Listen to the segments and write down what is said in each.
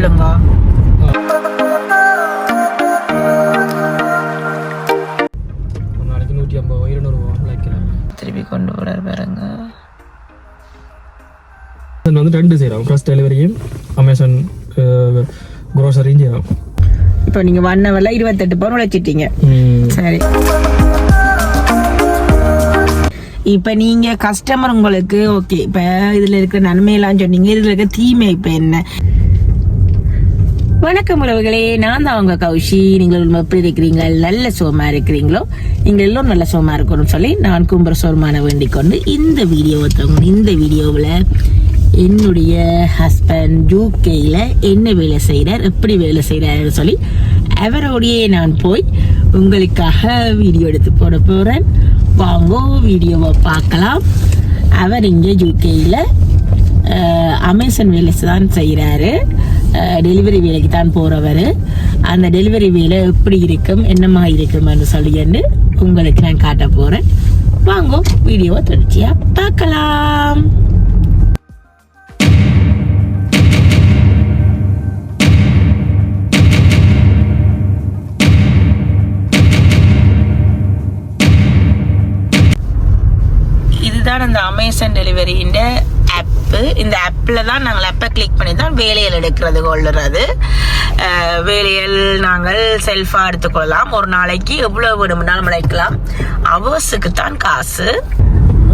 சொல்லுங்க. திருப்பி கொண்டு போறாரு பாருங்க. வந்து ரெண்டு செய்கிறோம் ஃபர்ஸ்ட் டெலிவரியும் அமேசான் க்ரோசரியும் செய்கிறோம் இப்போ நீங்க வண்ண வெள்ள இருபத்தெட்டு பவுன் உழைச்சிட்டீங்க. சரி. இப்ப நீங்க கஸ்டமர் உங்களுக்கு ஓகே இப்ப இதுல இருக்கிற நன்மையெல்லாம் சொன்னீங்க. இதுல இருக்க தீமை இப்ப என்ன? வணக்கம் உறவுகளே நான் தான் உங்க கௌஷி. நீங்கள் எப்படி இருக்கிறீங்க நல்ல சோமா இருக்கிறீங்களோ? நீங்கள் எல்லோரும் நல்ல சோமா இருக்கணும்னு சொல்லி நான் கும்புற சோர்மான வேண்டிக் கொண்டு இந்த வீடியோவை ஒருத்தவங்க இந்த வீடியோவில் என்னுடைய ஹஸ்பண்ட் யூகேயில் என்ன வேலை செய்கிறார் எப்படி வேலை செய்கிறாருன்னு சொல்லி அவரோடையே நான் போய் உங்களுக்காக வீடியோ எடுத்து போட போகிறேன் வாங்கோ வீடியோவை பார்க்கலாம். அவர் இங்கே யூகேயில் அமேசன் வேலை தான் செய்கிறாரு டெலிவரி வேலைக்கு தான் போகிறவர் அந்த டெலிவரி வேலை எப்படி இருக்கும் என்னமா இருக்கும்னு சொல்லிட்டு உங்களுக்கு நான் காட்ட போகிறேன் வாங்க வீடியோவை தொடர்ச்சியாக பார்க்கலாம். இதுதான் அந்த அமேசான் டெலிவரியின் ஆப்பு இந்த ஆப்பில் தான் நாங்கள் ஆப்பை கிளிக் பண்ணி தான் வேலைகள் எடுக்கிறது கொள்ளுறது. வேலைகள் நாங்கள் செல்ஃபாக எடுத்துக்கொள்ளலாம். ஒரு நாளைக்கு எவ்வளோ வேணும்னாலும் அழைக்கலாம். அவர்ஸுக்கு தான் காசு.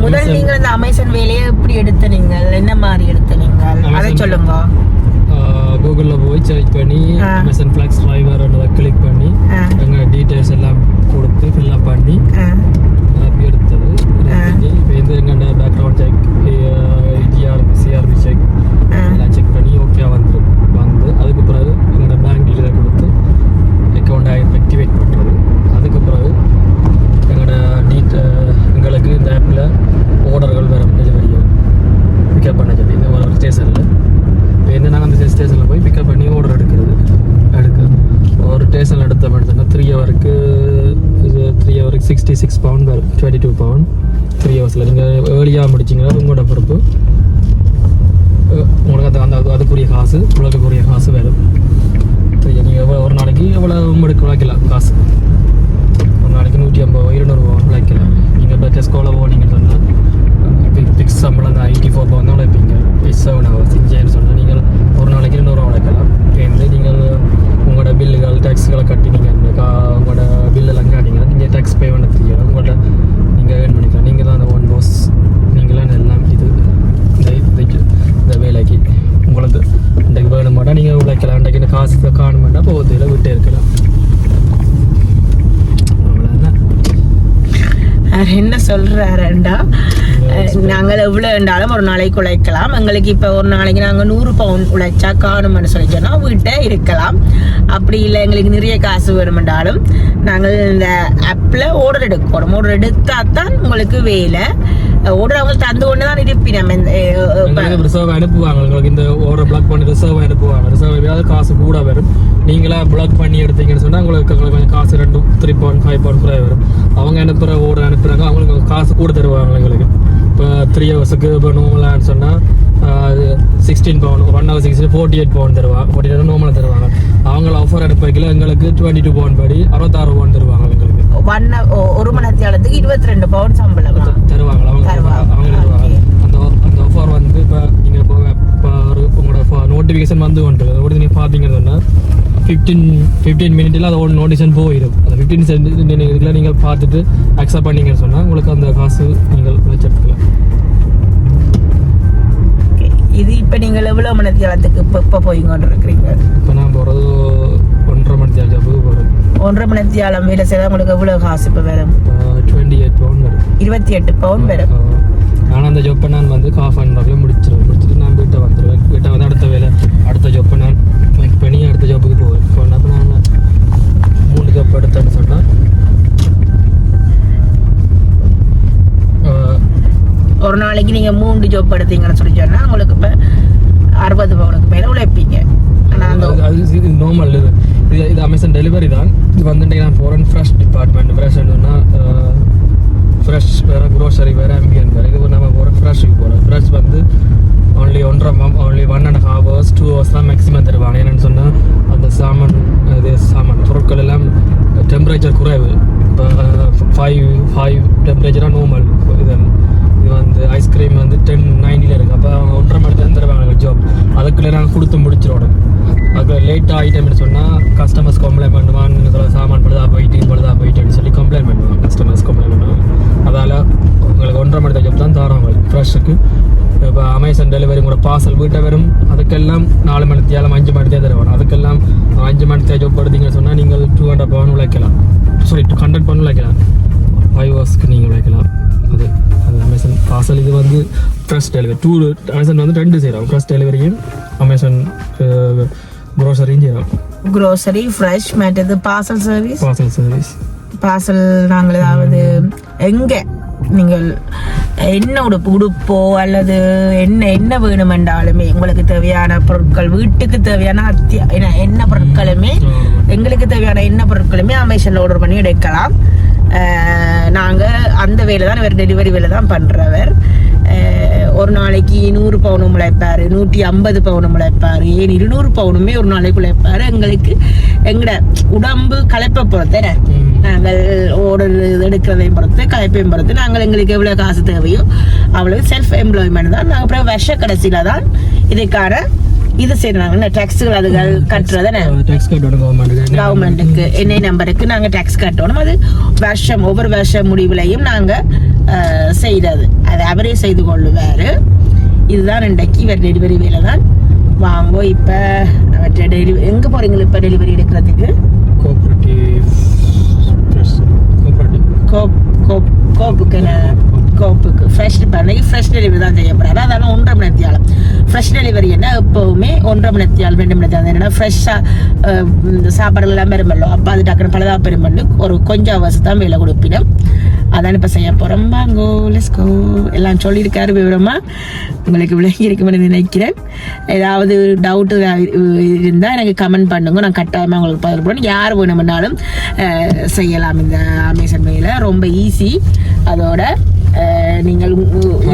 முதல் நீங்கள் இந்த அமேசான் வேலையை எப்படி எடுத்த நீங்கள் என்ன மாதிரி எடுத்த நீங்கள் அதை சொல்லுங்க. கூகுளில் போய் சர்ச் பண்ணி. அமேசான் ஃப்ளாக்ஸ் டிரைவர் கிளிக் பண்ணி. எங்கள் டீட்டெயில்ஸ் எல்லாம் கொடுத்து ஃபில்அப் பண்ணி அப்படி எடுத்தது இப்போ இந்த எங்கள்ட background check GR CRB check. எல்லாம் செக் பண்ணி ஓகே வந்து வந்து அதுக்கு பிறகு எங்களோட பேங்க் டீலர் கொடுத்து அக்கௌண்ட் ஆக்டிவேட் பண்ணுறது அதுக்கு பிறகு எங்களோட டீட் எங்களுக்கு இந்த ஆப்பில் ஆர்டர்கள் வரும் டெலிவரியோ பிக்கப் பண்ண சொல்லி இந்த ஒரு ஸ்டேஷனில் இப்போ என்ன நாங்கள் அந்த ஸ்டேஷனில் போய் பிக்கப் பண்ணி ஆர்டர் எடுக்கிறது எடுக்க ஒரு ஸ்டேஷனில் எடுத்த மட்டும் த்ரீ ஹவருக்கு இது த்ரீ ஹவருக்கு சிக்ஸ்டி சிக்ஸ் பவுண்ட் வரும் டுவெண்ட்டி டூ பவுண்ட் த்ரீ ஹவர்ஸில் நீங்கள் ஏர்லியாக முடிச்சிங்கன்னா உங்களோட பொறுப்பு உங்களுக்கு அந்த அந்த அதுக்குரிய காசு உலகக்குரிய காசு வரும் நீங்கள் எவ்வளோ ஒரு நாளைக்கு எவ்வளோ உங்களுக்கு உழைக்கலாம் காசு. ஒரு நாளைக்கு நூற்றி ஐம்பது இருநூறுவா உழைக்கலாம் நீங்கள் இப்போ டெஸ்கோவில் போனீங்கன்னு சொன்னால் பிக்ஸ் சம்பளம் தான் ஐடி ஃபோர் பவுன் தான் உழைப்பீங்க எயிட் செவன் ஹவர்ஸ் இன்ஜின்னு சொன்னால் நீங்கள் ஒரு நாளைக்கு இருநூறுவா உழைக்கலாம் வந்து நீங்கள் உங்களோட பில்லுகள் டேக்ஸுகளை கட்டினீங்க. கா உங்களோட பில்லெல்லாம் காட்டிங்கன்னா நீங்கள் டேக்ஸ் பே பண்ண தெரியும் உங்களோட நீங்கள் ஏர்ன் பண்ணிக்கலாம் நீங்கள் தான் அந்த ஒன் பாஸ் நீங்களாம் எல்லாம் இது இந்த இதுக்கு இந்த வேலைக்கு உங்களுக்கு இன்றைக்கு வேணுமாட்டா நீங்கள் உழைக்கலாம் இன்றைக்கு இந்த காசு காணுமாட்டா போகிறதுல விட்டே இருக்கலாம். என்ன சொல்றாருண்டா அஹ், நாங்கள் எவ்வளவு வேண்டாலும் ஒரு நாளைக்கு உழைக்கலாம். எங்களுக்கு இப்ப ஒரு நாளைக்கு நாங்க நூறு பவுன் உழைச்சா காணும்னு சொல்லி சொன்னா வீட்டை இருக்கலாம். அப்படி இல்லை எங்களுக்கு நிறைய காசு வேணுமென்றாலும் நாங்கள் இந்த ஆப்ல ஆர்டர் எடுக்கணும் ஆர்டர் எடுத்தா தான் உங்களுக்கு வேலை. ஆர்டர் அவங்க தந்து கொண்டு தான் இருப்பி நம்ம இந்த அஹ், அஹ், இப்ப- உங்களுக்கு ரிசர்வ் அனுப்புவாங்க உங்களுக்கு இந்த ஓவர பிளாக் பண்ணி ரிசர்வ் அனுப்புவாங்க ரிசர்வ் எப்படியாவது காசு கூட வரும் நீங்களா பிளாக் பண்ணி எடுத்தீங்கன்னு சொன்னா உங்களுக்கு கொஞ்சம் காசு ரெண்டு த்ரீ பவுண்ட் ஃபைவ் பவுண்ட் கூட வரும் அவங்க அனுப்புற ஓர்டர் அனுப்புறாங்க அவங்களுக்கு காசு கூட தருவாங்க எங்களுக்கு இப்போ த்ரீ ஹவர்ஸுக்கு இப்போ நோமலான்னு சொன்னால் sixteen pound one hour sixteen forty eight pound தருவாங்க ஃபோர்ட்டி எயிட் நோமலாக தருவாங்க அவங்கள ஆஃபர் அனுப்பிக்கல எங்களுக்கு டுவெண்ட்டி டூ பவுண்ட் படி அறுபத்தாறு பவுண்ட் தருவாங்க எங்களுக்கு hour- ஒரு மணி நேரத்துக்கு இருபத்தி ரெண்டு பவுன் சம்பளம் தருவாங்க அவங்க தருவாங்க. அவங்க தருவாங்க. அந்த அந்த ஆஃபர் வந்து இப்போ நீங்கள் இப்போ இப்போ ஒரு உங்களோட நோட்டிஃபிகேஷன் வந்து கொண்டு ஓடி நீங்கள் பார்த்தீங்கன்னு சொன்னால் ஃபிஃப்டீன் ஃபிஃப்டீன் மினிட்ல அதோட நோட்டிஃபிகேஷன் போயிடும் அந்த ஃபிஃப்டீன் இதில் நீங்கள் பார்த்துட்டு அக்செப்ட் பண்ணீங்கன்னு சொன்னால் உங்களுக்கு அந்த காசு நீங்கள் வச்சிருக்கலாம். இது இப்ப நீங்கள் எவ்வளவு மணி நேரத்துக்கு இப்ப இப்ப போய் கொண்டு இருக்கிறீங்க இப்போ நான் போகிறது ஒன்றரை மணி ஜாபுக்கு போகிறேன் ஒன்றரை மணி நேரம் வேலை செய்தால் உங்களுக்கு எவ்வளவு காசு இப்போ வரும்? டுவெண்ட்டி எயிட் பவுன் வரும். இருபத்தி எட்டு பவுன் வரும். ஆனால் அந்த ஜொப்பை நான் வந்து காஃப் அண்ட் ஹவரில் முடிச்சிருவேன். முடிச்சுட்டு நான் வீட்டை வந்துடுவேன். வீட்டை வந்து அடுத்த வேலை அடுத்த ஜொப்பை நான் கிளிக் பண்ணி அடுத்த ஜாப்புக்கு போவேன். இப்போ அப்போ நான் மூணு ஜாப் எடுத்தேன்னு சொன்னால் ஒரு நாளைக்கு நீங்கள் மூன்று ஜோப் எடுத்தீங்கன்னு சொல்லி சொன்னா உங்களுக்கு இப்போ அறுபது பவுனுக்கு மேல உழைப்பீங்க. ஆனா அந்த அது இது நார்மல் இது. இது இது அமேசான் டெலிவரி தான். இது வந்துட்டு நான் போகிறேன் ஃப்ரெஷ் டிபார்ட்மெண்ட் ஃப்ரெஷ் சொன்னால் ஃப்ரெஷ் வேறு க்ரோசரி வேறு அம்பியன் வேறு. இது நம்ம போகிறோம் ஃப்ரெஷ்ஷுக்கு போகிறோம் ஃப்ரெஷ் வந்து only ஒன்லி ஒன்றரை only one and half hours two hours தான் மேக்ஸிமம் தருவாங்க. என்னென்னு சொன்னால் அந்த சாமான் இது சாமான் பொருட்கள் எல்லாம் டெம்பரேச்சர் குறைவு. இப்போ ஃபைவ் ஃபைவ் டெம்பரேச்சராக நார்மல் இது இது வந்து ஐஸ்கிரீம் வந்து டென் நைன்டியில் இருக்குது அப்போ அவங்க ஒன்றரை மணி தான் தருவாங்க ஜாப் அதுக்குள்ளே நாங்கள் கொடுத்து முடிச்சிடணும் அதுக்கு லேட்டாக ஆகிட்டேன்னு சொன்னால் கஸ்டமர்ஸ் கம்ப்ளைண்ட் பண்ணுவான் சொல்ல சாமான் பொழுதா போயிட்டு இது பழுதா போயிட்டுன்னு சொல்லி கம்ப்ளைண்ட் பண்ணுவாங்க. கஸ்டமர்ஸ் கம்ப்ளைண்ட் பண்ணுவாங்க. அதால் உங்களுக்கு ஒன்றரை மணி ஜாப் தான் தரோம் உங்களுக்கு. ஃப்ரெஷ்ஷுக்கு இப்போ அமேசான் டெலிவரி கூட பார்சல் வீட்டை வரும் அதுக்கெல்லாம் நாலு மணி தேலம் அஞ்சு மணி தேதி தருவாங்க. அதுக்கெல்லாம் அஞ்சு மணி தேவை படுத்தீங்கன்னு சொன்னால் நீங்கள் டூ ஹண்ட்ரட் பவுன் உழைக்கலாம். சாரி டூ ஹண்ட்ரட் பவுன் உழைக்கலாம். ஃபைவ் ஹவர்ஸ்க்கு நீங்கள் உழைக்கலாம். அது அது அமேசான் பார்சல் இது வந்து ஃப்ரெஷ் டெலிவரி டூ அமேசான் வந்து ரெண்டு செய்கிறோம் ஃப்ரெஷ் டெலிவரியும் அமேசான் க்ரோசரியும் செய்கிறோம் க்ரோசரி ஃப்ரெஷ் மற்றது parcel service parcel service parcel நாங்கள் ஏதாவது எங்கே நீங்கள் என்ன உடுப்பு உடுப்போ அல்லது என்ன என்ன வேணுமென்றாலுமே உங்களுக்கு தேவையான பொருட்கள் வீட்டுக்கு தேவையான அத்திய என்ன என்ன பொருட்களுமே எங்களுக்கு தேவையான என்ன பொருட்களுமே அமேசானில் ஆர்டர் பண்ணி எடுக்கலாம். நாங்கள் அந்த வேலை தான் இவர் டெலிவரி வேலை தான் பண்ணுறவர் ஒரு நாளைக்கு நூறு பவுனும் உழைப்பார் நூற்றி ஐம்பது பவுனும் உழைப்பார் ஏன் இருநூறு பவுனுமே ஒரு நாளைக்கு உழைப்பார் எங்களுக்கு எங்களோட உடம்பு களைப்பை பொறுத்தேன நாங்கள் ஓடல் எடுக்கிறதையும் பொறுத்து கலைப்பையும் பொறுத்து நாங்கள் எங்களுக்கு எவ்வளோ காசு தேவையோ அவ்வளவு செல்ஃப் எம்ப்ளாய்மெண்ட் தான். நாங்கள் அப்புறம் வருஷ கடைசியில் தான் இதுக்கான இது செய்கிறாங்க டேக்ஸுகள் அதுகள் கட்டுறதானே டேக்ஸ் கட்டணும் கவர்மெண்ட்டுக்கு கவர்மெண்ட்டுக்கு நம்பருக்கு நாங்கள் டேக்ஸ் கட்டணும்? அது வருஷம் ஒவ்வொரு வருஷ முடிவுலையும் நாங்கள் செய்கிறது அது அவரே செய்து கொள்ளுவார். இதுதான் இன்றைக்கு இவர் டெலிவரி வேலை தான். வாங்கோ இப்போ அவற்றை டெலிவரி எங்கே போகிறீங்களா இப்போ டெலிவரி எடுக்கிறதுக்கு? கோஆப்ரேட்டிவ் கோஆப்ரேட்டிவ் கோப் கோப் கோப்புக்கு கோப்புக்கு ஃப்ரெஷ் பண்ணி ஃப்ரெஷ் டெலிவரி தான் செய்ய போகிறாரு ஒன்றரை மணி நேரத்தியால். ஃப்ரெஷ் டெலிவரி என்ன? எப்போவுமே ஒன்றரை மணி நேரத்தியால் ரெண்டு மணி நேரத்தியால். என்னன்னா ஃப்ரெஷ்ஷாக இந்த சாப்பாடுகள் எல்லாம் பெருமல்லோ. அப்போ அது டக்குனு பலதாக பெருமல்லு. ஒரு கொஞ்சம் அவர்ஸ் தான் வேலை கொடுப்பிடும் அதான் இப்போ செய்ய போகிறோம் வாங்கோ லெஸ்கோ எல்லாம் சொல்லியிருக்காரு விவரமாக உங்களுக்கு விளங்கி இருக்கும்னு நினைக்கிறேன். ஏதாவது டவுட்டு இருந்தால் எனக்கு கமெண்ட் பண்ணுங்க. நான் கட்டாயமாக உங்களுக்கு பதில் போடுறேன். யார் வேணும்னாலும் செய்யலாம் இந்த அமேசான் வேலை ரொம்ப ஈஸி அதோட நீங்கள்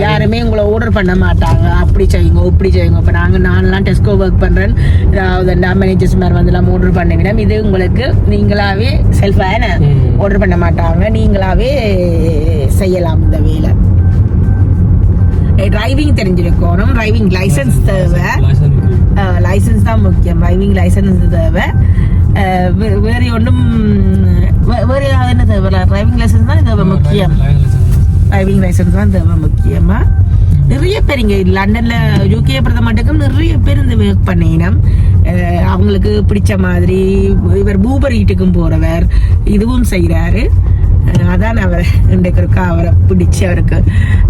யாருமே உங்களை ஆர்டர் பண்ண மாட்டாங்க. அப்படி செய்யுங்க இப்படி செய்யுங்க. இப்போ நாங்கள் நான்லாம் டெஸ்கோ ஒர்க் பண்ணுறேன் அதாவது மேனேஜர்ஸ் மாதிரி வந்துலாம் ஆர்டர் பண்ணிங்கன்னா இது உங்களுக்கு நீங்களாவே செல்ஃபாக. ஆர்டர் பண்ண மாட்டாங்க. நீங்களாவே செய்யலாம் இந்த வேலை. டிரைவிங் தெரிஞ்சிருக்கணும். டிரைவிங் லைசன்ஸ் தேவை. லைசன்ஸ் தான் முக்கியம். டிரைவிங் லைசன்ஸ் தேவை. வேறு ஒன்றும் வேறு என்ன தேவை டிரைவிங் லைசன்ஸ் தான் தேவை முக்கியம். டிரைவிங் லைசன்ஸ் தான் தேவை முக்கியமாக நிறைய பேர் இங்கே லண்டனில் யூகே பொறுத்த நிறைய பேர் இந்த ஒர்க் பண்ணினம். அவங்களுக்கு பிடிச்ச மாதிரி இவர் பூபர் வீட்டுக்கும் போகிறவர் இதுவும் செய்கிறாரு அதான் அவர் இன்றைக்கு இருக்கா அவரை பிடிச்சி அவருக்கு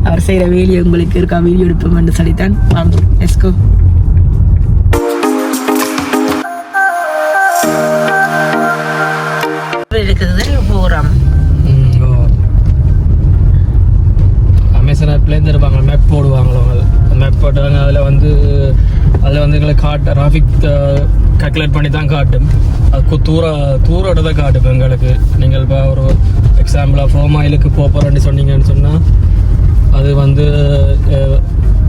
அவர் செய்கிற வேலையை உங்களுக்கு இருக்கா வீடியோ எடுப்போம்னு சொல்லித்தான் வாங்க எஸ்கோ இருக்குது போகிறோம் அமேசான் ஆப்லேருந்து தருவாங்க மேப் போடுவாங்களோ அவங்க மேப் போட்டாங்க அதில் வந்து அதில் வந்து எங்களை காட்ட டிராஃபிக் கால்குலேட் பண்ணி தான் காட்டும். அது கு- தூர தூரோட தான் காட்டும் எங்களுக்கு. நீங்கள் இப்போ ஒரு எக்ஸாம்பிளாக ஃபோர் மைலுக்கு போக போகிறேன்னு சொன்னீங்கன்னு சொன்னால் அது வந்து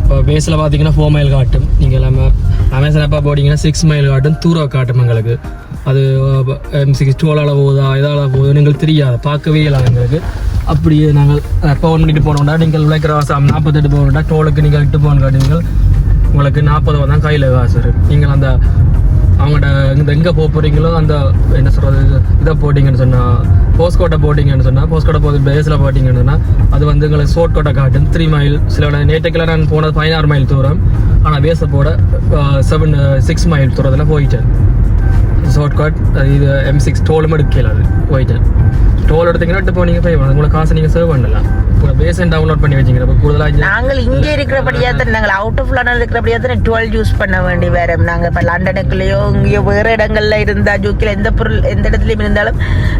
இப்போ பேஸில் பார்த்தீங்கன்னா ஃபோர் மைல் காட்டும். நீங்கள் எல்லாமே அமேசான் ஆப்பாக போட்டிங்கன்னா சிக்ஸ் மைல் காட்டும் தூரம் காட்டும் எங்களுக்கு. அது எம் சிக்ஸ் டுவெல் போகுதா இதால் போகுது எங்களுக்கு தெரியாது பார்க்கவே இல்லை எங்களுக்கு. அப்படியே நாங்கள் பவுன் பண்ணிட்டு போனோம்னா நீங்கள் உழைக்கிற வாசம் நாற்பத்தெட்டு போகணும்னா டோலுக்கு நீங்கள் விட்டு போகணும் காட்டுங்கள் உங்களுக்கு நாற்பது ரூபா தான் கையில் காசு நீங்கள் அந்த அவங்கள்ட்ட இந்த எங்கே போக போகிறீங்களோ அந்த என்ன சொல்கிறது இதை போட்டிங்கன்னு சொன்னால் போஸ்கோட்டை போட்டிங்கன்னு சொன்னால் போஸ்கோட்டை போது பேஸில் போட்டிங்கன்னு சொன்னால் அது வந்து எங்களுக்கு ஷோர்ட்கோட்டை காட்டும். த்ரீ மைல் சில நேற்றுக்கெல்லாம் நான் போனது பதினாறு மைல் தூரம். ஆனால் பேஸை போட செவன் சிக்ஸ் மைல் தூரத்தில் போயிட்டேன். ஷார்ட்கட் இது எம் சிக்ஸ் டோலும் எடுக்கல அது போயிட்டேன். டோல் எடுத்தீங்கன்னா எடுத்து போனீங்க போய் உங்களுக்கு காசு நீங்கள் சேவ் பண்ணலாம். இப்போ பேசன் டவுன்லோட் பண்ணி வச்சிங்க இப்போ கூடுதலாக நாங்கள் இங்க இருக்கிறபடியா தான் நாங்கள் அவுட் ஆஃப் லண்டன் இருக்கிறபடியா தான் டுவெல் யூஸ் பண்ண வேண்டி வேற நாங்க இப்ப லண்டனுக்குள்ளேயோ இங்கேயோ வேற இடங்கள்ல இருந்தா ஜூக்கில எந்த பொருள் எந்த இடத்துலயும் இருந்தாலும்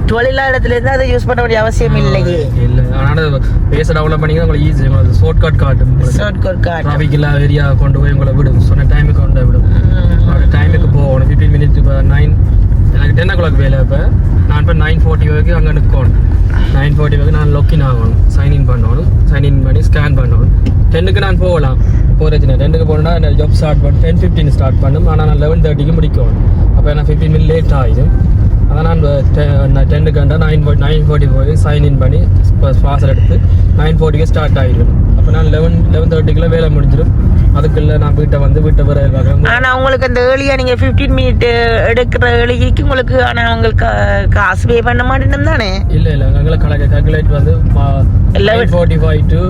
டுவெல் இல்லாத இடத்துல இருந்தா அதை யூஸ் பண்ண வேண்டிய அவசியம் இல்லையே இல்லை. ஆனால் பேச டவுன்லோட் பண்ணிங்கன்னா உங்களுக்கு ஈஸி உங்களுக்கு ஷார்ட் கட் காட்டும் ஷார்ட் கோட் கார்டு டிராஃபிக் இல்லாத ஏரியா கொண்டு போய் உங்களை விடும். சொன்ன டைமுக்கு கொண்டு விடும் அந்த டைமுக்கு போகணும் ஃபிஃப்டீன் மினிட்ஸ் இப்போ நைன் எனக்கு டென் ஓ கிளாக் வேலை இப்போ நான் இப்போ நைன் ஃபார்ட்டி வரைக்கும் அங்கே நிற்கணும் நைன் ஃபார்ட்டி வரைக்கும் நான் லொக்கின் ஆகணும். சைன்இன் பண்ணணும். சைன்இன் பண்ணி ஸ்கேன் பண்ணணும். டென்னுக்கு நான் போகலாம். போகிறச்சுனா டென்னுக்கு போகணுன்னா என்ன ஜாப் ஸ்டார்ட் பண்ண டென் ஃபிஃப்டின் ஸ்டார்ட் பண்ணும். ஆனால் நான் லெவன் தேர்ட்டிக்கு முடிக்கணும். அப்போ நான் ஃபிஃப்டின் மினிட் லேட் ஆகிடும் அதான் நான் டென்னுக்கு கண்டா நைன் நைன் ஃபார்ட்டி போய் சைன் இன் பண்ணி பாசல் எடுத்து நைன் ஃபார்ட்டிக்கு ஸ்டார்ட் ஆகிடும் அப்போ நான் லெவன் லெவன் தேர்ட்டிக்குள்ள வேலை முடிஞ்சிடும். அதுக்குள்ள நான் வீட்டை வந்து வீட்டை வர பார்க்குறேன் ஆனா உங்களுக்கு அந்த ஏர்லியா நீங்க 15 மினிட் எடுக்கிற ஏர்லிக்கு உங்களுக்கு ஆனா உங்களுக்கு காசு பே பண்ண மாட்டேன்னு தானே? இல்லை இல்லை. எங்களை கணக்கு கால்குலேட் வந்து லெவன் ஃபார்ட்டி ஃபைவ் டு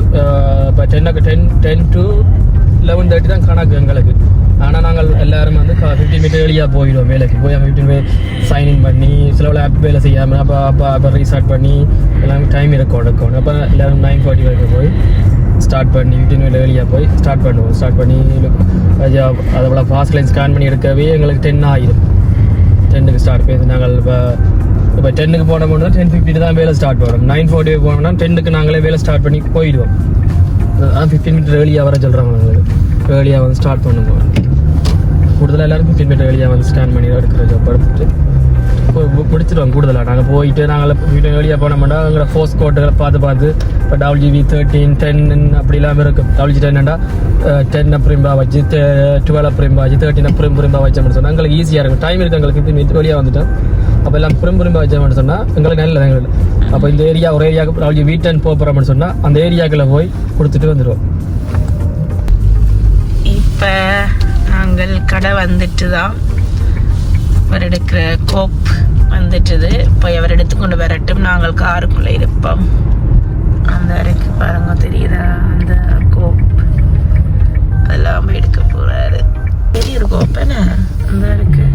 இப்போ டென்னுக்கு ten ten to eleven thirty தான் கணக்கு எங்களுக்கு. ஆனால் நாங்கள் எல்லாரும் வந்து ஃபிஃப்டீன் மினிட் வெளியாக போயிடுவோம் வேலைக்கு. போய் ஃபிஃப்டீன் மினிட் சைன் இன் பண்ணி சில ஆப் வேலை செய்யாமல் அப்போ அப்போ அப்போ ரீஸ்டார்ட் பண்ணி எல்லாம் டைம் இருக்கும் எடுக்கணும். அப்போ எல்லாரும் நைன் ஃபார்ட்டி வரைக்கும் போய் ஸ்டார்ட் பண்ணி ஃபிஃப்டீன் வெளியே போய் ஸ்டார்ட் பண்ணுவோம். ஸ்டார்ட் பண்ணி அதை போல் ஃபாஸ்ட் லைன் ஸ்கேன் பண்ணி எடுக்கவே எங்களுக்கு டென் ஆகிடும் டென்னுக்கு ஸ்டார்ட் பண்ணி நாங்கள் இப்போ இப்போ டென்னுக்கு போனோம்னா டென் ஃபிஃப்டிக்கு தான் வேலை ஸ்டார்ட் பண்ணுவோம் நைன் ஃபார்ட்டி போனோம்னா டென்னுக்கு நாங்களே வேலை ஸ்டார்ட் பண்ணி போயிடுவோம். அதான் ஃபிஃப்டின் மீட்டர் ஏர்லியாக வர சொல்கிறாங்க எங்களுக்கு ஏர்லியாக வந்து ஸ்டார்ட் பண்ணுவோம். கூடுதலாக எல்லோரும் ஃபிஃப்டின் மீட்டர் ஏர்லியாக வந்து ஸ்கேன் பண்ணி எடுக்கிற ஜாப் எடுத்துட்டு பு- கூடுதலாக நாங்கள் போயிட்டு நாங்கள் வீட்டு வெளியே போனோம்னா எங்களோட ஃபோர்ஸ் கோட்டுகளை பார்த்து பார்த்து இப்போ டபிள்யூஜிவி தேர்ட்டீன் டென் அப்படிலாம் இருக்கும் டபிள்யூஜி டென்னா டென் அப்புறம்பா வச்சு டுவெல் அப்புறம்பா வச்சு தேர்ட்டின் அப்புறம் வச்சு அப்படின்னு சொன்னால் எங்களுக்கு ஈஸியாக இருக்கும். டைம் இருக்குது எங்களுக்கு. ஃபிஃப்டின் வெளியே வந்துட்டோம். அப்போ எல்லாம் புறம் வச்சு அப்படின்னு சொன்னால் எங்களுக்கு நல்லது எங்களுக்கு. அப்போ இந்த ஏரியா ஒரு ஏரியாவுக்கு வீட் டென் போக போகிறோம்னு சொன்னால் அந்த ஏரியாக்குள்ளே போய் கொடுத்துட்டு வந்துடுவோம் இப்போ நாங்கள் கடை வந்துட்டு தான் எடுக்கிற கோப் வந்துட்டது. போய் அவர் எடுத்துக்கொண்டு வரட்டும். நாங்கள் காருக்குள்ளே இருப்போம். அந்த இருக்கு பாருங்க தெரியுதா? அந்த கோப். அதெல்லாம் எடுக்க போறாரு. பெரிய ஒரு கோப் என்ன? அந்த இருக்கு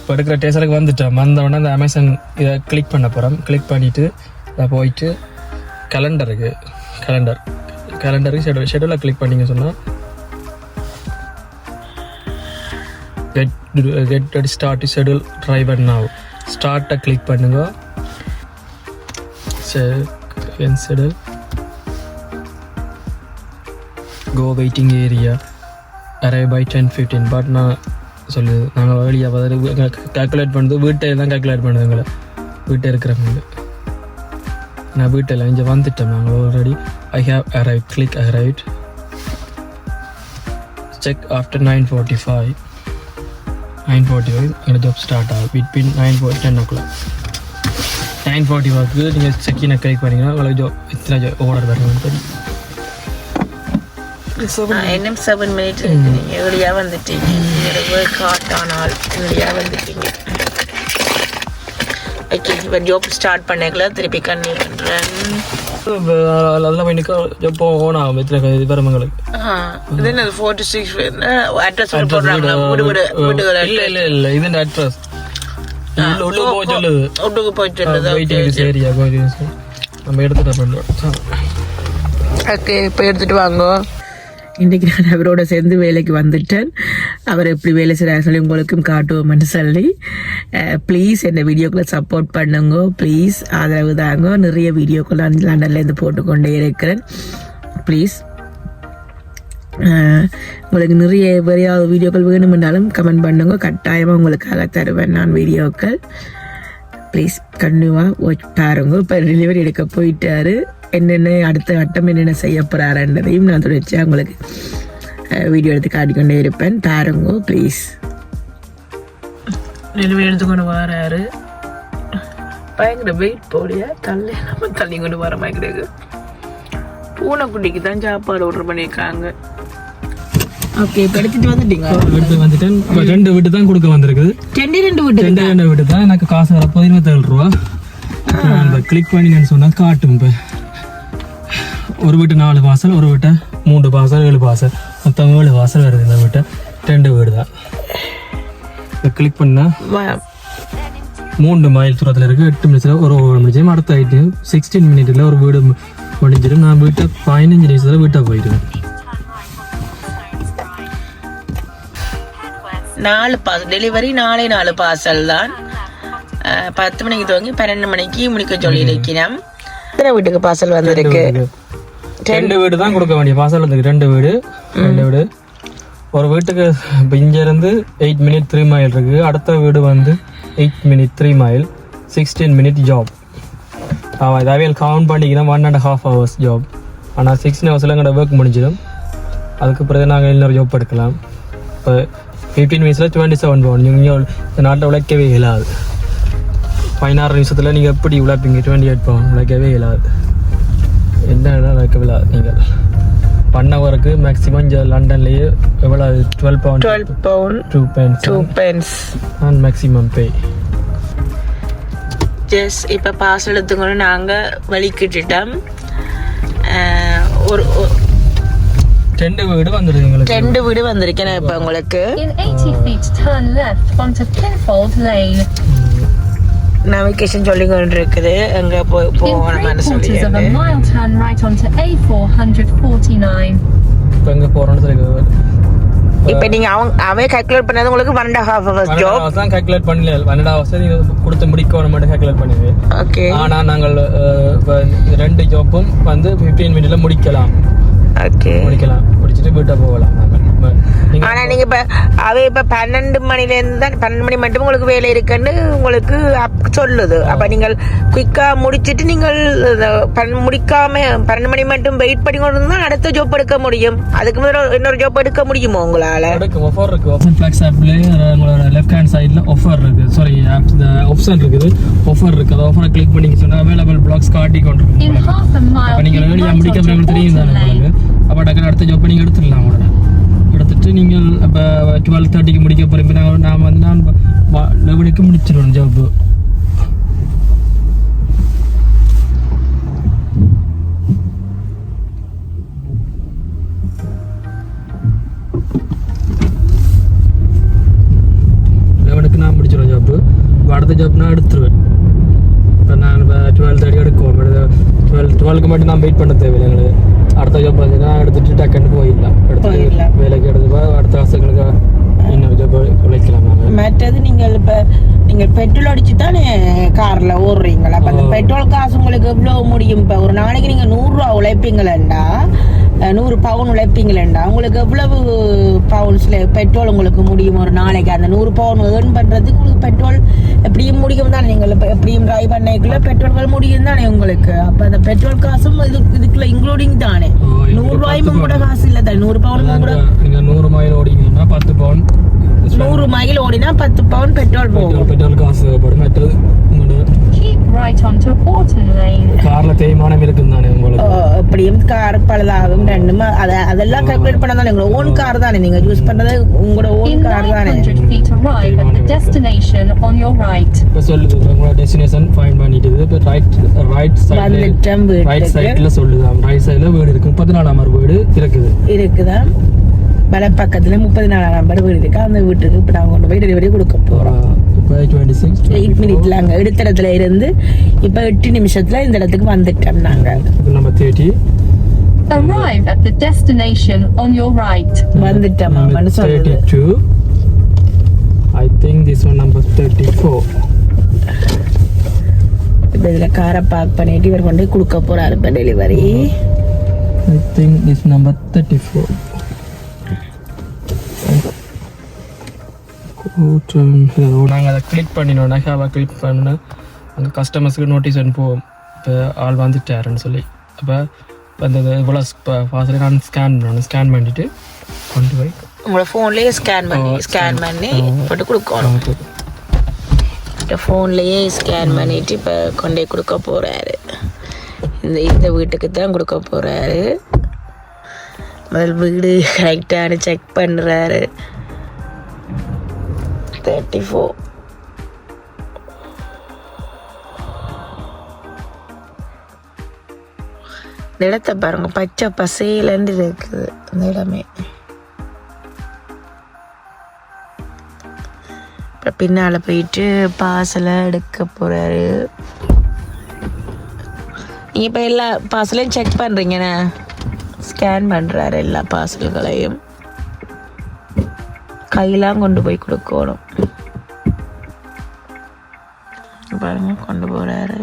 இப்போ எடுக்கிற டேசருக்கு வந்துட்டோம். வந்தவொடனே அந்த அமேசான் இதை கிளிக் பண்ண போகிறோம் கிளிக் பண்ணிவிட்டு அதை போயிட்டு கலண்டருக்கு கலண்டர் கலண்டருக்கு ஷெடியூல் ஷெடியூலை கிளிக் பண்ணிங்க சொன்னால் get ready start schedule driver now ஸ்டார்ட்டை click பண்ணுங்க. Schedule go waiting area arrive by ten fifteen but நான் சொல்லு நாங்கள் வேலையாக பார்த்து கால்குலேட் பண்ணுறது வீட்டை தான் கால்குலேட் பண்ணுது எங்களை. வீட்டை இருக்கிறவங்க. நான் வீட்டில் இங்கே வந்துட்டேன். நாங்கள் already I have arrive click arrive check after nine forty five nine forty five எங்கள் ஜாப் ஸ்டார்ட் ஆகும் between nine four ten o'clock nine forty ஃபைவ்க்கு நீங்கள் செக்கினை கிளிக் பண்ணிங்கன்னா உங்களுக்கு ஜாப் இத்தனை ஆர்டர் வரணும் தெரியும் இன்னும் செவன் மினிட் இருக்கு நீங்க ஏர்லியா வந்துட்டீங்க உங்களோட ஒர்க் அவுட் ஆனால் ஏர்லியா வந்துட்டீங்க ஓகே இப்போ ஜாப் ஸ்டார்ட் பண்ணக்கல திருப்பி கன்னியூ பண்றேன் அதெல்லாம் போய் நிற்க எப்போ ஓன் ஆகும் இத்தனை இது வருமங்களுக்கு இது என்னது ஃபோர் டு சிக்ஸ் அட்ரஸ் போடுறாங்களா வீடு வீடு இல்ல இல்ல இல்ல இது இந்த அட்ரஸ் உள்ள போக சொல்லுது வீட்டுக்கு போயிட்டு இருந்தது வெயிட்டிங் ஏரியா நம்ம எடுத்துட்டு பண்ணுவோம் ஓகே இப்போ எடுத்துட்டு வாங்க. இன்றைக்கு நான் அவரோட சேர்ந்து வேலைக்கு வந்துட்டேன். அவர் எப்படி வேலை செய்கிறார் சொல்லி உங்களுக்கும் காட்டுவோம்னு சொல்லி ப்ளீஸ் இந்த வீடியோக்குள்ள சப்போர்ட் பண்ணுங்க. ப்ளீஸ் ஆதரவு தாங்க. நிறைய வீடியோக்கள் நான் லண்டன்லேருந்து போட்டுக்கொண்டே இருக்கிறேன். ப்ளீஸ் உங்களுக்கு நிறைய வேறையாவது வீடியோக்கள் வேணுமென்றாலும் கமெண்ட் பண்ணுங்க. கட்டாயமாக உங்களுக்காக தருவேன் நான் வீடியோக்கள். ப்ளீஸ் கண்டிப்பாக பாருங்க. இப்போ டெலிவரி எடுக்க போயிட்டாரு. என்னென்ன அடுத்த வட்டம் என்னென்ன செய்ய போகிறாருன்றதையும் நான் தொடர்ச்சியாக உங்களுக்கு வீடியோ எடுத்து காட்டிக்கொண்டே இருப்பேன். பாருங்க ப்ளீஸ் டெலிவரி எடுத்துக்கொண்டு வராரு. பயங்கர வெயிட் போடியா தள்ளி நம்ம தள்ளி கொண்டு வர மாதிரி பூனைக்குட்டிக்கு தான் சாப்பாடு ஆர்டர் பண்ணியிருக்காங்க. ஓகே இப்போ எடுத்துட்டு வந்துட்டீங்க. எடுத்து வந்துட்டேன். ரெண்டு வீட்டு தான் கொடுக்க வந்திருக்குது. ரெண்டு ரெண்டு வீட்டு ரெண்டு ரெண்டு வீட்டு தான். எனக்கு காசு வரப்போ இருபத்தேழு ரூபா. அந்த கிளிக் பண்ணி நான் சொன்னா காட்டும் இப்போ. ஒரு வீட்டு நாலு வாசல் ஒரு வீட்டை மூன்று வாசல் ஏழு வாசல் மொத்தம் ஏழு வாசல் வருது இந்த வீட்டை. ரெண்டு வீடு தான் இப்போ கிளிக் பண்ணா வா- மூன்று மைல் தூரத்தில் இருக்கு எட்டு நிமிஷத்தில் ஒரு ஒரு நிமிஷம். அடுத்த ஆயிட்டு சிக்ஸ்டீன் மினிட்ல ஒரு வீடு முடிஞ்சிடும். நான் வீட்டை பதினஞ்சு நிமிஷத்தில் வீட்டை போயிடுவேன். நாலு பாஸ் டெலிவரி நாளை நாலு பார்சல் தான். பத்து மணிக்கு துவங்கி பன்னெண்டு மணிக்கு முடிக்க சொல்லி இருக்கிறோம் எத்தனை வீட்டுக்கு பார்சல் வந்திருக்கு? ரெண்டு வீடு. தான் கொடுக்க வேண்டிய பாசல் இருக்கு ரெண்டு வீடு. ரெண்டு வீடு. ஒரு வீட்டுக்கு இப்போ இங்கேருந்து எயிட் மினிட் த்ரீ மைல் இருக்குது அடுத்த வீடு வந்து eight minute three mile sixteen minute job ஆமாம் இதாவே கவுண்ட் பண்ணிக்கிறேன் one and half hours job ஆனால் சிக்ஸ்டீன் ஹவர்ஸில் எங்களோட ஒர்க் முடிஞ்சிடும். அதுக்கு பிறகு நாங்கள் இன்னொரு ஜாப் எடுக்கலாம். இப்போ ஃபிஃப்டீன் மினிட்ஸில் டுவெண்ட்டி செவன் போகணும். நீங்கள் இந்த நாட்டை உழைக்கவே இயலாது. பதினாறு நிமிஷத்தில் நீங்கள் எப்படி உழைப்பீங்க? டுவெண்ட்டி எயிட் பவுன் உழைக்கவே இயலாது. என்ன உழைக்கவே இயலாது நீங்கள். பண்ண ஒர்க்கு மேக்ஸிமம் இங்கே லண்டன்லேயே எவ்வளோ twelve pound twelve pound two pence two pence and maximum pay just இப்போ பாஸ் எடுத்துக்கொண்டு நாங்கள் வலிக்கிட்டுட்டோம். ஒரு ரெண்டு வீடு வந்துடுது எங்களுக்கு. ரெண்டு வீடு வந்திருக்கேன் இப்போ உங்களுக்கு. In 80 feet, turn left onto Pinfold Lane. Navigation சொல்லி கொண்டு இருக்குது. எங்க போய் In போகணும்னு three சொல்லி quarters of a mile, turn right onto A449. இப்போ எங்கே போகிறோன்னு சொல்லி இப்போ நீங்க அவங்க அவே கால்குலேட் பண்ணது உங்களுக்கு ஒன் அண்ட் ஹாஃப் ஹவர்ஸ் பன்னெண்டாம் ஜாப் வருஷம் calculate பண்ணல. பன்னெண்டாம் வருஷம் நீங்க கொடுத்து முடிக்கணும் மட்டும் calculate பண்ணுது ஓகே ஆனா நாங்கள் ரெண்டு ஜாப்பும் வந்து 15 மினிட்ல முடிக்கலாம். ஓகே முடிக்கலாம். வீட்டை போகலாம். நாங்கள் இப்ப நீங்க ஆனா நீங்க இப்ப அவை இப்ப பன்னெண்டு மணில இருந்து தான் பன்னெண்டு மணி மட்டும் உங்களுக்கு வேலை இருக்குன்னு உங்களுக்கு அப் சொல்லுது. அப்ப நீங்கள் குயிக்கா முடிச்சிட்டு நீங்கள் முடிக்காம பன்னெண்டு மணி மட்டும் வெயிட் பண்ணி கொண்டு இருந்தா அடுத்த ஜாப் எடுக்க முடியும். அதுக்கு முதல்ல இன்னொரு ஜாப் எடுக்க முடியுமோ உங்களால? இருக்கு ஆஃபர் இருக்கு ஆப்ஷன் ஃபிளாக்ஸ் ஆப்ல உங்களோட லெஃப்ட் ஹேண்ட் சைடில் ஆஃபர் இருக்கு. சாரி ஆப் ஆப்ஷன் இருக்குது. ஆஃபர் இருக்கு. அந்த ஆஃபரை கிளிக் பண்ணி சொன்னா அவைலபிள் பிளாக்ஸ் காட்டி கொண்டு இருக்கும் In உங்களுக்கு. half a mile, அப்ப நீங்க ஏர்லியா முடிக்க தெரியும் தானே அப்போ டக்குனு அடுத்த ஜாப் நீங்கள் எடுத்துடலாம் உடனே எடுத்துட்டு நீங்கள் இப்போ டுவெல் தேர்ட்டிக்கு முடிக்க போகிறீங்க நான் நான் வந்து நான் லெவனுக்கு முடிச்சிடணும் ஜாப்பு லெவனுக்கு நான் முடிச்சிடுவேன் ஜாப்பு அடுத்த ஜாப் நான் எடுத்துருவேன். இப்போ நான் இப்போ டுவெல் தேர்ட்டி எடுக்குவோம் டுவெல் டுவெல்க்கு மட்டும் நான் வெயிட் பண்ண தேவையில்லை எங்களுக்கு அடுத்த ஜாப் பார்த்தீங்கன்னா எடுத்துட்டு டக்குன்னு போயிடலாம் எடுத்து. வேலைக்கு எடுத்து அடுத்த வருஷங்களுக்கு நாங்கள் மற்றது நீங்கள் இப்ப நீங்க பெட்ரோல் அடிச்சு தானே கார்ல ஓடுறீங்களா? அப்ப அந்த. பெட்ரோல் காசு உங்களுக்கு எவ்வளவு முடியும்? இப்ப ஒரு நாளைக்கு நீங்க நூறு ரூபா உழைப்பீங்களா நூறு பவுன் உழைப்பீங்களா உங்களுக்கு எவ்வளவு பவுன்ஸ்ல பெட்ரோல் உங்களுக்கு முடியும் ஒரு நாளைக்கு? அந்த நூறு பவுன் ஏர்ன் பண்றதுக்கு உங்களுக்கு பெட்ரோல் எப்படியும் முடியும் தானே? நீங்கள் இப்ப எப்படியும் டிரைவ் பண்ணைக்குள்ள பெட்ரோல்கள் முடியும் தானே உங்களுக்கு? அப்ப அந்த பெட்ரோல் காசும் இது இதுக்குள்ள இன்க்ளூடிங் தானே? ஓ, இதுக்கு நூறு ரூபாயும் பத்து கூட. காசு இல்ல தானே? நூறு பவுன் கூட நீங்கள் நூறு மைல் ஓடிங்கன்னா பத்து பவுன் நூறு மைல் ஓடினா பத்து பவுன் பெட்ரோல் போகும் பெட்ரோல் காசு தேவைப்படும் மற்றது. காரில் தேய்மானம் இருக்கும் தானே ஓ, உங்களுக்கு எப்படியும் கார் பழுதாகும் ரெண்டுமே அத அதெல்லாம் கால்குலேட் உங்களோட ஓன் கார் தானே நீங்க யூஸ் பண்றது உங்களோட ஓன் கார் தானே 900 feet, arrive at the destination on your right. இப்போ சொல்லுது உங்களோட டெஸ்டினேஷன் ஃபைன் பண்ணிட்டு இப்போ ரைட் ரைட் சைடில் ரைட் சைடில் சொல்லுது ரைட் சைடில் வீடு இருக்கு முப்பத்தி நாலாம் நம்பர் வீடு இருக்குது இருக்குதா வல பக்கத்துல முப்பது நாலாம் நம்பர் வீடு இருக்கு அந்த வீட்டுக்கு இப்ப நாங்க கொண்டு போய் டெலிவரி கொடுக்க சிக்ஸ் எயிட் மினிட்ல அங்க எடுத்த இடத்துல இருந்து இப்ப எட்டு நிமிஷத்துல இந்த இடத்துக்கு வந்துட்டோம் நாங்க. இது நம்ம thirty Arrive at the destination on your right. வந்துட்டோம் மாமான்னு தேர்ட்டி சொல்லுது two I think this one number thirty four இப்ப இதுல காரை பார்க் பண்ணிட்டு இவர் கொண்டு போய் கொடுக்க போறாரு இப்ப delivery I think this number thirty four நாங்கள் அதை கிளிக் பண்ணினோம். நகாவை கிளிக் பண்ண அங்கே கஸ்டமர்ஸ்க்கு நோட்டீஸ் அனுப்புவோம் இப்போ ஆள் வந்துட்டாருன்னு சொல்லி. அப்போ அந்த இவ்வளோ ஃபாஸ்ட்டில் நான் ஸ்கேன் பண்ணணும் ஸ்கேன் பண்ணிவிட்டு கொண்டு போய் உங்களோட ஃபோன்லயே ஸ்கேன் பண்ணி ஸ்கேன். பண்ணி. போட்டு கொடுக்கணும். ஃபோன்லயே ஸ்கேன் பண்ணிட்டு இப்போ கொண்டே கொடுக்க போறாரு. இந்த இந்த வீட்டுக்கு தான் கொடுக்க போறாரு. முதல் வீடு கரெக்டானு செக் பண்ணுறாரு தேர்ட்டி ஃபோர் இந்த இடத்த பாருங்க பச்சை பசேலன்னு இருக்குது இந்த இடமே. இப்போ பின்னால் போயிட்டு பார்சலை எடுக்க போகிறாரு நீங்கள் இப்போ எல்லா பார்சலையும் செக் பண்ணுறீங்கண்ணே ஸ்கேன் பண்ணுறாரு எல்லா பார்சல்களையும் கையெல்லாம் கொண்டு போய் கொடுக்கணும். பாருங்க கொண்டு போகிறாரு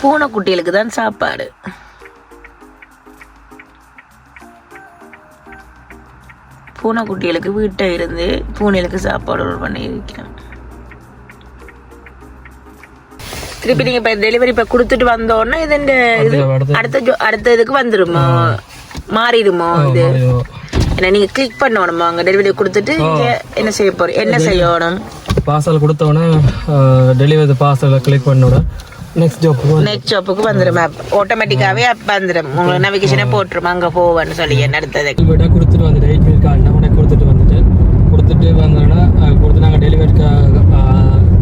பூனைக்குட்டிகளுக்கு தான் சாப்பாடு. பூனைக்குட்டிகளுக்கு வீட்டை இருந்து பூனைகளுக்கு சாப்பாடு ஆர்டர் பண்ணி இருக்கிறேன் திருப்பி நீங்க இப்ப டெலிவரி இப்ப கொடுத்துட்டு வந்த உடனே இது இந்த இது அடுத்த- அடுத்த இதுக்கு வந்துருமோ? மாறிடுமோ இது? என்ன நீங்க கிளிக் பண்ணணுமா? அங்க டெலிவரி கொடுத்துட்டு என்ன செய்ய போறீங்க என்ன செய்யணும்? பார்சல் கொடுத்தோன்னே டெலிவரி பார்சலை கிளிக் பண்ணோட நெக்ஸ்ட் ஜாப் நெக்ஸ்ட் ஷாப்புக்கு வந்துடும் ஆப் ஆட்டோமேட்டிக்காவே ஆப் வந்துடும் உங்களுக்கு நவிகேஷனே போட்டுரும். அங்க போவேன்னு சொல்லி என்ன அடுத்தது விட கொடுத்துட்டு வந்துட்டு எயிட் மினிட் கார்டு உடனே கொடுத்துட்டு வந்துட்டு கொடுத்துட்டு வந்தோன்னா கொடுத்து நாங்கள் டெலிவரிக்கு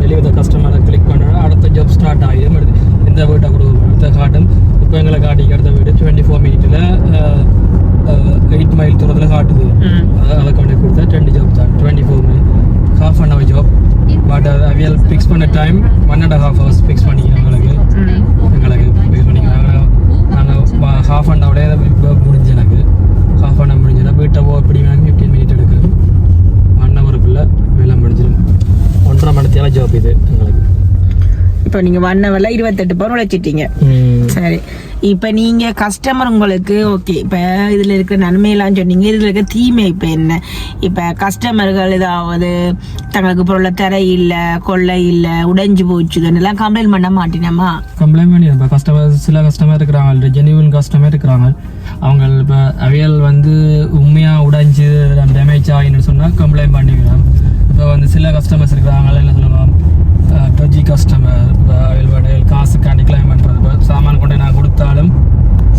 டெலிவரி கஸ்டமரை கிளிக் பண்ணோன்னா அடுத்த ஜாப் ஸ்டார்ட் ஆகிடும். இந்த வீட்டை கொடுக்கும் அடுத்த காட்டும். இப்போ எங்களை காட்டிக்கு அடுத்த டுவெண்ட்டி ஃபோர் மினிட்டில் எயிட் மைல் தூரத்தில் காட்டுது. அதை அதை கொண்டு கொடுத்தா டுவெண்ட்டி ஜாப் தான். Twenty four minute half an hour job but aviyal fix பண்ண time one and half hours fix பண்ணிக்கிறோம் எங்களுக்கு. எங்களுக்கு இது பண்ணிக்கிறாங்க நாங்கள் ஹாஃப் அன் ஹவரே முடிஞ்சு எனக்கு. ஹாஃப் அன் ஹவர் முடிஞ்சுன்னா வீட்டை போ எப்படி வேணும் ஃபிஃப்டீன் மினிட் எடுக்கும் ஒன் ஹவருக்குள்ளே வேலை முடிஞ்சிடும். ஒன்றரை மணி தேவை ஜாப் இது எங்களுக்கு. இப்போ நீங்க ஒன் ஹவர்ல இருபத்தெட்டு பவுன் உழைச்சிட்டீங்க. சரி. இப்போ நீங்க கஸ்டமர் உங்களுக்கு ஓகே இப்போ இதுல இருக்கிற நன்மையெல்லாம் சொன்னீங்க. இதுல இருக்க தீமை இப்போ என்ன? இப்போ கஸ்டமர்கள் ஏதாவது தங்களுக்கு பொருளை தர இல்ல கொள்ளை இல்ல உடைஞ்சு போச்சுதுன்னு எல்லாம் கம்ப்ளைண்ட் பண்ண மாட்டினமா? கம்ப்ளைண்ட் பண்ணி இப்போ கஸ்டமர் சில கஸ்டமர் இருக்கிறாங்க ஜென்யூன் கஸ்டமர் இருக்கிறாங்க. அவங்க இப்போ அவியல் வந்து உண்மையாக உடைஞ்சு டேமேஜ் ஆகின்னு சொன்னால் கம்ப்ளைண்ட் பண்ணிக்கிறோம் இப்போ வந்து சில கஸ்டமர்ஸ் இருக்கிறாங்க என்ன சொல்லுவோம் டொஜி கஸ்டமர் இப்போ அவியல் வடையல் காசுக்காண்டி கிளைம் பண்ணுறது இப்போ சாமான் கொண்டு நான் கொடுத்தாலும்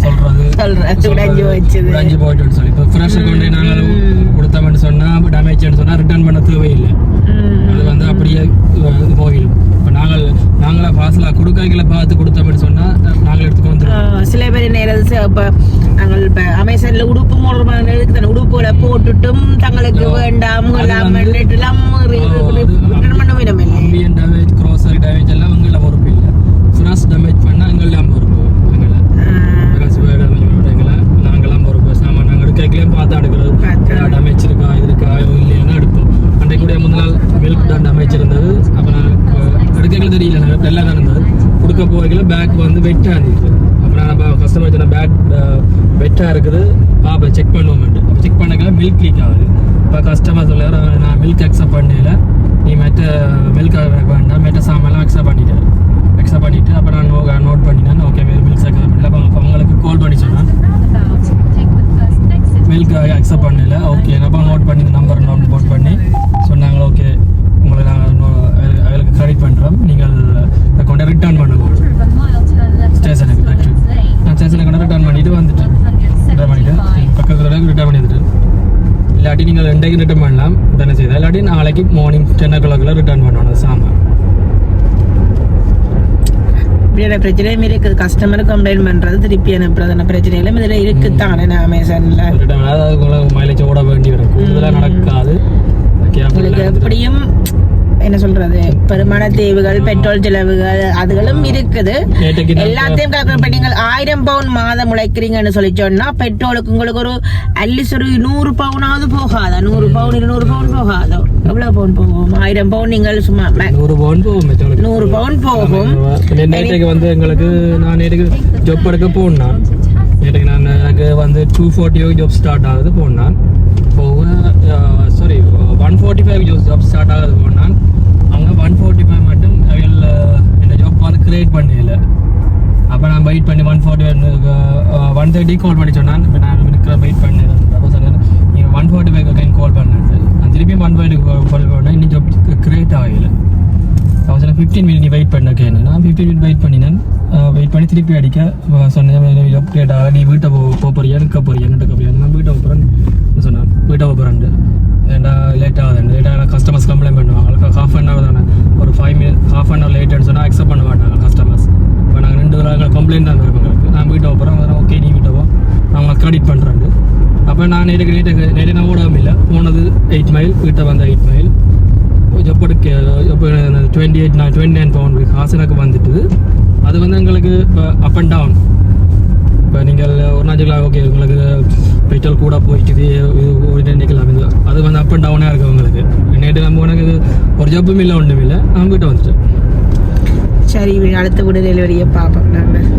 சொல்கிறது சொல்றது உடைஞ்சு போயிட்டுன்னு சொல்லி. இப்போ ஃப்ரெஷ்ஷை கொண்டு நாங்கள் கொடுத்தோம்னு சொன்னால் டேமேஜ்னு சொன்னால் ரிட்டர்ன் பண்ண தேவையில்லை. அது வந்து அப்படியே போயிடும். இப்போ நாங்கள் நாங்களா பார்சலாக கொடுக்கைகளை பார்த்து கொடுத்தோம்னு சொன்னால் நாங்கள் எடுத்துக்க வந்துடுவோம் சில பேர் நேரம் இப்போ நாங்கள் இப்போ அமேசான்ல உடுப்பு மூலம் தானே உடுப்புகளை போட்டுட்டும் தங்களுக்கு வேண்டாம் எல்லாம் டேமேஜ் க்ரோசரி டேமேஜ் எல்லாம் எங்களை பொறுப்பு இல்லை. ஃப்ரெஷ் டேமேஜ் பண்ணால் எங்கெல்லாம் பொறுப்பு நாங்களாம் பொறுப்பு சாமான் நாங்கள் எடுக்கலாம் பார்த்தா எடுக்கிறது. பார்த்தா. டேமேஜ் இருக்கா இருக்கா இல்லையானா எடுப்போம். அன்றைக்கு கூட முந்தின நாள் மில்க் தான் டேமேஜ் இருந்தது. அப்போ நான் எடுக்கல தெரியல. நான் எல்லாம் இருந்தது கொடுக்க போகல பேக் வந்து வெட்டாக இருந்துச்சு அப்புறம் நான் கஸ்டமர் சொன்ன பேக் வெட்டாக இருக்குது. பாப்பா செக் பண்ணுவோம் செக் பண்ணக்கல மில்க் லீக் ஆகுது. இப்போ கஸ்டமர் சொல்ல நான் மில்க் அக்செப்ட் பண்ணல. நீ மெட்ட மில்க் வேண்டாம் மெட்ட சாமான்லாம் அக்செப்ட் பண்ணிட்டேன் அக்செப்ட் பண்ணிவிட்டு அப்போ நான் நோ- நோட் பண்ணிட்டேன் ஓகே மில்க் அக்செப்ட் பண்ணல. அப்போ அவங்களுக்கு கால் பண்ணி சொன்னேன் மில்க் அக்செப்ட் பண்ணல. ஓகே என்னப்பா நோட் பண்ணி இந்த நம்பர் நோட் நோட் பண்ணி சொன்னாங்களே ஓகே உங்களை நாங்கள் கிரெடிட் பண்ணுறோம் நீங்கள் கொண்டு ரிட்டர்ன் பண்ணுவோம் ஸ்டேஷனுக்கு ஆக்சுவலி நான் ஸ்டேஷனுக்கு கொண்டு ரிட்டர்ன் பண்ணிட்டு வந்துட்டேன். ரிட்டர்ன் பண்ணிட்டு பக்கத்தில் ரிட்டர்ன் பண்ணி வந்துட்டேன் இல்லாட்டி நீங்கள் ரெண்டைக்கு ரிட்டர்ன் பண்ணலாம். தானே செய்தால் இல்லாட்டி நாளைக்கு மார்னிங் டென் ஓ கிளாக்ல ரிட்டர்ன் பண்ணணும் சாமான் இப்படியான பிரச்சனையும் இருக்குது. கஸ்டமர் கம்ப்ளைண்ட் பண்றது திருப்பி அனுப்புறதுன பிரச்சனைகளும் இதுல இருக்குத்தானே நான் அமேசான்ல மைலேஜ் ஓட வேண்டி வரும். கூடுதலாக நடக்காது. உங்களுக்கு எப்படியும் என்ன சொல்றது பெருமான தேவைகள் பெட்ரோல் செலவுகள் அதுகளும் இருக்குது. எல்லாத்தையும் கலக்கணும் இப்ப நீங்கள் ஆயிரம் பவுன் மாதம் உழைக்கிறீங்கன்னு சொல்லி சொன்னா பெட்ரோலுக்கு உங்களுக்கு ஒரு அட்லீஸ்ட் ஒரு நூறு பவுனாவது போகாதா? நூறு பவுன் இருநூறு பவுன் போகாதோ? எவ்வளவு பவுன் போகும்? ஆயிரம் பவுன் நீங்கள் சும்மா நூறு பவுன் போகும் நூறு பவுன் போகும். நேற்றுக்கு வந்து எங்களுக்கு நான் நேற்றுக்கு ஜாப் எடுக்க போனேன் நேற்றுக்கு நான் எனக்கு வந்து டூ ஃபார்ட்டி ஜாப் ஸ்டார்ட் ஆகுது போனான் போக sorry one forty five job start ஆகுது போனான் அவங்க ஒன் ஃபார்ட்டி ஃபைவ் மட்டும் அவையில் இந்த ஜாப் வந்து கிரியேட் பண்ணல. அப்போ நான் வெயிட் பண்ணி one forty one thirty call பண்ணி சொன்னான். இப்போ நான் இருக்கிற வெயிட் பண்ணிடுறேன் அப்போ சொன்னேன் நீங்கள் ஒன் ஃபார்ட்டி ஃபைவ் கைன் கால் பண்ணேன் நான் திருப்பியும் ஒன் ஃபோர்ட்டி கால் பண்ணேன். இன்னும் ஜாப் கிரியேட் ஆகலை. அவசரம் ஃபிஃப்டீன் மினிட் நீ வெயிட் பண்ண கேன்னு நான் ஃபிஃப்டீன் மினிட் வெயிட் பண்ணினேன். வெயிட் பண்ணி திருப்பி அடிக்க. சொன்னேன் ஜாப் கிரியேட் ஆக நீ வீட்டை போ போக போறியா? இருக்க போறியா? எடுக்க போறியா? நான் வீட்டை போகிறேன் சொன்னேன். வீட்டை போகிறேன்ட்டு ஏன்டா லேட் ஆகுது. லேட்டாக கஸ்டமர்ஸ் கம்ப்ளைண்ட் பண்ணுவாங்க. ஹாஃப் அன் ஹவர் தானே. ஒரு five minute half an hour லேட்டுன்னு சொன்னால் அக்செப்ட் பண்ண மாட்டாங்க கஸ்டமர்ஸ் இப்போ நாங்கள் ரெண்டு தடவை கம்ப்ளைண்ட் தான் வரும் எங்களுக்கு. நான் வீட்டை போகிறேன் ஓகே நீ வீட்டை போ. அவங்க கிரெடிட் பண்ணுறேன் அப்போ நான் நேற்று நேற்று நேற்று நான் ஓடாமல் இல்லை. போனது எயிட் மைல் வீட்டை வந்த எயிட் மைல் எப்படிக்கு எப்போ டுவெண்ட்டி எயிட் நான் டுவெண்ட்டி நைன் பவுண்ட் காசு எனக்கு வந்துட்டு அது வந்து எங்களுக்கு இப்போ அப் அண்ட் டவுன் இப்போ நீங்கள் ஒரு நாளைக்கு ஓகே உங்களுக்கு பெட்ரோல் கூட இது ஒரு நினைக்கலாம் இது அது வந்து அப் அண்ட் டவுனாக இருக்குது உங்களுக்கு. நேற்று நம்ம உனக்கு ஒரு ஜப்பும் இல்லை ஒன்றும் இல்லை. வீட்டை வந்துட்டேன் சரி அடுத்த வீடு டெலிவரியை பார்ப்போம் நாங்கள்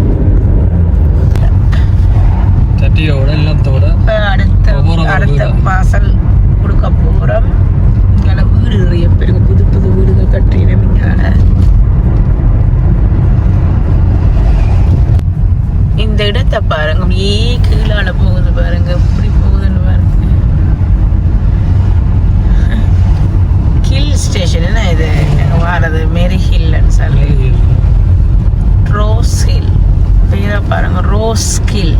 சட்டியோட எல்லாத்தோட இப்போ அடுத்த அடுத்த வீடு. பார்சல் கொடுக்க போகிறோம் இங்கே வீடு நிறைய பேருக்கு புது புது வீடுகள் கட்டினோம் இங்கே இந்த இடத்தை பாருங்க. அப்படியே கீழால போகுது பாருங்க. எப்படி போகுதுன்னு பாருங்க. ஹில் ஸ்டேஷன் என்ன இது? வாரது மேரி ஹில்னு சொல்லி ரோஸ் ஹில் பேரை பாருங்க. ரோஸ் ஹில்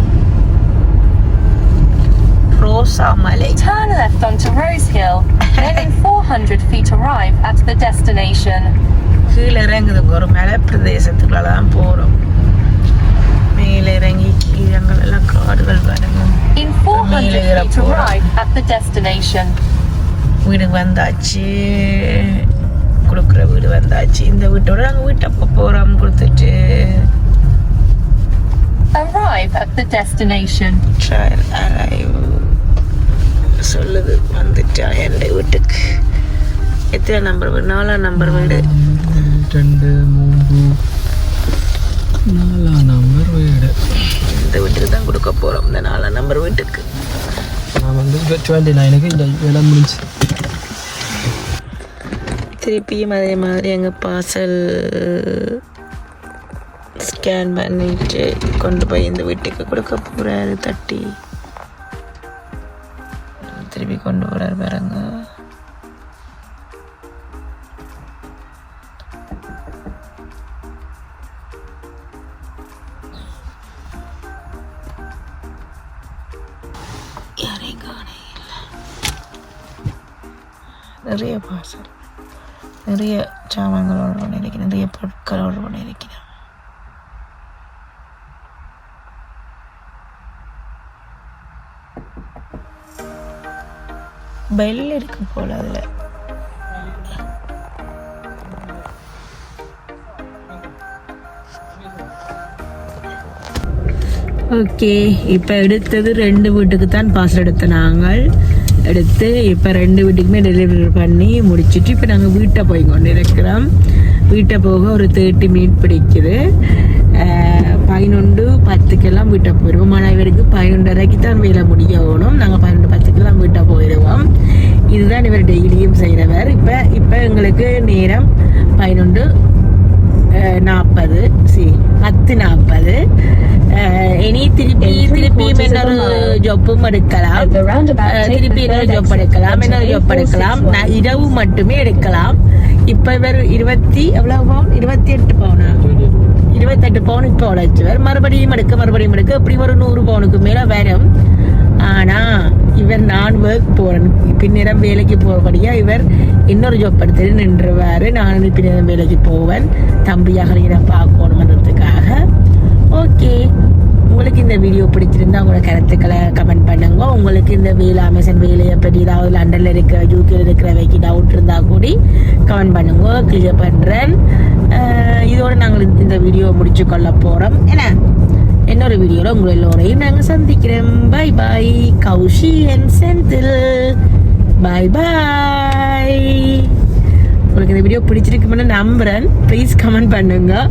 ரோசா மலை Turn left onto Rose Hill. Then in 400 feet arrive at the destination. கீழே இறங்குதுங்க ஒரு மலை பிரதேசத்துக்குள்ள தான் போகிறோம் மேலே இறங்கி எல்லாம் காடுகள் பாருங்க In 400 feet arrive at the destination. வீடு வந்தாச்சு கொடுக்குற வீடு வந்தாச்சு இந்த வீட்டோட நாங்கள் வீட்டை அப்போ போகிறோம் கொடுத்துட்டு Arrive at the destination. Trial arrive சொல்லுது வந்துட்டா என் வீட்டுக்கு எத்தனை நம்பர் வீடு நாலாம் நம்பர் வீடு ரெண்டு மூன்று நாலாம் வீட்டுக்கு தான் கொடுக்க போகிறோம் இந்த நாலாம் நம்பர் வீட்டுக்கு. நான் வந்து டுவெண்ட்டி நைனுக்கு இந்த வேலை முடிஞ்சு. திருப்பியும் அதே மாதிரி எங்கள் பார்சல் ஸ்கேன் பண்ணிட்டு கொண்டு போய் இந்த வீட்டுக்கு கொடுக்க போகிறாரு தட்டி. திருப்பி கொண்டு போகிறாரு பாருங்க. நிறைய பார்சல் நிறைய சாமான்கள் ஆர்டர் பண்ணியிருக்கிறேன் நிறைய பொருட்கள் ஆர்டர் பண்ணியிருக்கிறேன் பெல் இருக்கு போல அதில். ஓகே இப்போ எடுத்தது ரெண்டு வீட்டுக்கு தான் பார்சல் எடுத்த நாங்கள். எடுத்து இப்போ ரெண்டு வீட்டுக்குமே டெலிவரி பண்ணி முடிச்சிட்டு இப்போ நாங்கள் வீட்டை போய் கொண்டு இருக்கிறோம் வீட்டை போக ஒரு தேர்ட்டி மினிட் பிடிக்குது. பதினொன்று பத்துக்கெல்லாம் வீட்டை போயிடுவோம் ஆனால் இவருக்கு பதினொன்றரைக்கு தான் வேலை முடியணும். நாங்கள் பன்னெண்டு பத்துக்கெல்லாம் வீட்டை போயிடுவோம் இதுதான் இவர் டெய்லியும் செய்கிறவர் இப்போ இப்போ எங்களுக்கு நேரம் பதினொன்று நாற்பது சி பத்து நாற்பது இனி திருப்பி திருப்பி இன்னொரு ஜொப்பும் எடுக்கலாம் At the roundabout, ah, take திருப்பி the இன்னொரு third ஜொப் exit எடுக்கலாம் இன்னொரு ஜொப் எடுக்கலாம் 8461. நான் இரவு மட்டுமே எடுக்கலாம் இப்போ இவர் இருபத்தி எவ்வளவு பவுன் இருபத்தி எட்டு பவுனா இருபத்தெட்டு பவுன் இப்போ உழைச்சவர் மறுபடியும் எடுக்க மறுபடியும் எடுக்க இப்படி ஒரு நூறு பவுனுக்கு மேலே வரும் ஆனா இவர் நான் ஒர்க் போறேன் பின்னிடம் வேலைக்கு போறபடியா இவர் இன்னொரு ஜாப் எடுத்துட்டு நின்றுவாரு நான் பின்னிடம் வேலைக்கு போவேன் தம்பியாக நீரை பார்க்கணுன்றதுக்காக ஓகே. உங்களுக்கு இந்த வீடியோ பிடிச்சிருந்தா உங்களோட கருத்துக்களை கமெண்ட் பண்ணுங்க. உங்களுக்கு இந்த வேலை அமேசான் வேலையை பற்றி ஏதாவது லண்டனில் இருக்கிற யூகேல இருக்கிறவைக்கு டவுட் இருந்தால் கூடி கமெண்ட் பண்ணுங்க. கிளியர் பண்ணுறேன் இதோட நாங்கள் இந்த- இந்த வீடியோ முடிச்சு கொள்ள போகிறோம் என்ன? இன்னொரு வீடியோவில் உங்கள் எல்லோரையும் நாங்கள் சந்திக்கிறோம். Bye bye Kaushi and Senthil bye bye உங்களுக்கு இந்த வீடியோ பிடிச்சிருக்குமென்னு நம்புகிறேன் ப்ளீஸ் கமெண்ட் பண்ணுங்கள்